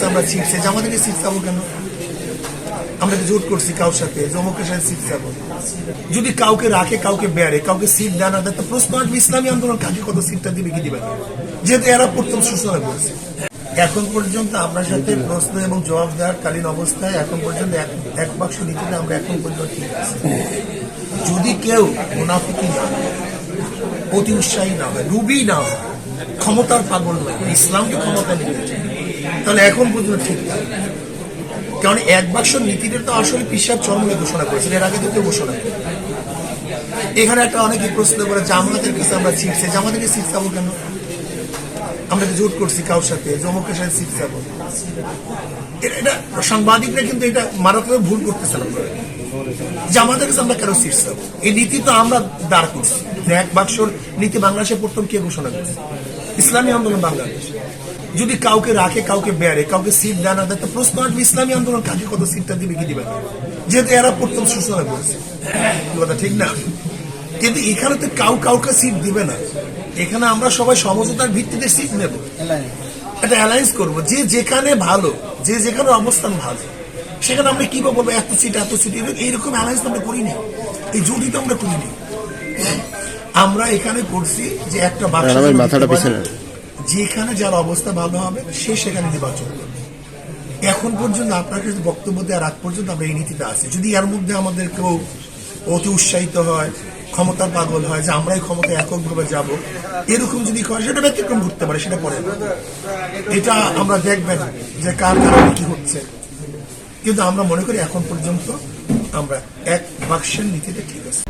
কেসে আমরা সিট চাই জামাতের সিট চাবো কেন? আমরা জোট করছি কাউর সাথে জমকের সাথে সিট চাবো যদি কাউকে রাখে কাউকে বেড়ে কাউকে সিট দেয় না দেয় তো প্রশ্ন আসবে ইসলামী আন্দোলন কাকে কত সিটটা দিবে কি দিবে? যেহেতু এরা প্রথম সূচনা করেছে এখন পর্যন্ত আপনার সাথে প্রশ্ন এবং জবাব দেওয়ার কালীন অবস্থায় এখন পর্যন্ত এক বাক্স নীতিতে আমরা এখন পর্যন্ত ঠিক আছে। যদি কেউ মুনাফিকি না অতি উৎসাহী না হয় রুবি না হয় ক্ষমতার পাগল নয় ইসলামকে ক্ষমতা নিতে চায়, তাহলে এখন পর্যন্ত ঠিক। থাকে কারণ এক বাক্স নীতিতে তো আসলে পিসাব চরমে ঘোষণা করেছেন এর আগে তো কেউ ঘোষণা করে এখানে একটা অনেকে প্রশ্ন করে, জামাতের কাছে আমরা চাই, জামাতের সিট চাবো কেন? আমরা জোট করছি কাউর সাথে জমকের সাথে সিট চাবো। এটা- সাংবাদিকরা কিন্তু এটা মারাত্মক ভুল করতেছে না। যে আমাদের কাছে আমরা কেন সিট এই নীতি তো আমরা দাঁড় করছি। এক বাক্সর নীতি বাংলাদেশে প্রথম কে ঘোষণা করছে? ইসলামী আন্দোলন বাংলাদেশ। যদি কাউকে রাখে, কাউকে বেড়ে কাউকে সিট দেয় না দেয় তো প্রশ্ন আসবে, ইসলামী আন্দোলন কাকে কত সিটটা দিবে, কি দিবে? যেহেতু এরা প্রথম সূচনা করেছে। কথা, ঠিক না? কিন্তু এখানে তো কাউ কাউকে সিট দিবে না। এখানে আমরা সবাই সমঝোতার ভিত্তিতে সিট নেব। একটা অ্যালায়েন্স করব। যে যেখানে ভালো, যে যেখানে অবস্থান ভালো, সেখানে আমরা কি বলব, এত সিট এত সিট এইরকম অ্যালায়েন্স আমরা করিনি। এই জুটি তো আমরা করিনি। আমরা এখানে করছি যে একটা বাক্স মাথাটা পিছনে। যেখানে যার অবস্থা ভালো হবে সে সেখানে নির্বাচন করবে। এখন পর্যন্ত আপনার কাছে বক্তব্য দেওয়ার আগ পর্যন্ত আমরা এই নীতিতে আছি। যদি এর মধ্যে আমাদের কেউ অতি উৎসাহিত হয় ক্ষমতার পাগল হয় যে আমরাই ক্ষমতা এককভাবে যাব এরকম যদি করে সেটা ব্যতিক্রম ঘুরতে পারে সেটা পরে এটা আমরা দেখবেন যে কার কারণে কি হচ্ছে। কিন্তু আমরা মনে করি এখন পর্যন্ত আমরা এক বাক্সের নীতিতে ঠিক আছে।